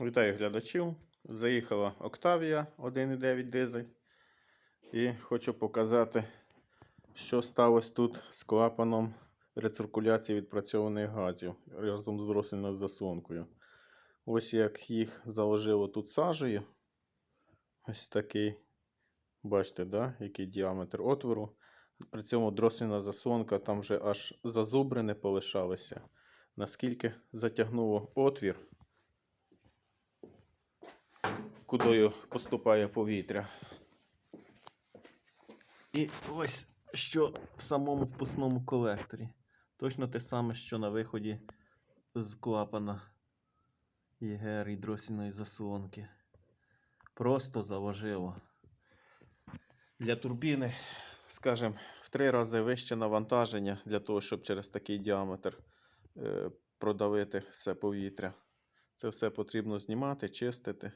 Вітаю глядачів. Заїхала Octavia 1.9 дизель. І хочу показати, що сталося тут з клапаном рециркуляції відпрацьованих газів разом з дроссельною заслонкою. Ось як їх заложило тут сажею. Ось такий. Бачите, да? який діаметр отвору. При цьому дроссельна заслонка там вже аж зазубри не полишалися. Наскільки затягнуло отвір, кудою поступає повітря. І ось що в самому впускному колекторі. Точно те саме, що на виході з клапана ЄГР і дросільної заслонки. Просто заложило. Для турбіни, скажімо, в три рази вище навантаження для того, щоб через такий діаметр е, продавити все повітря. Це все потрібно знімати, чистити.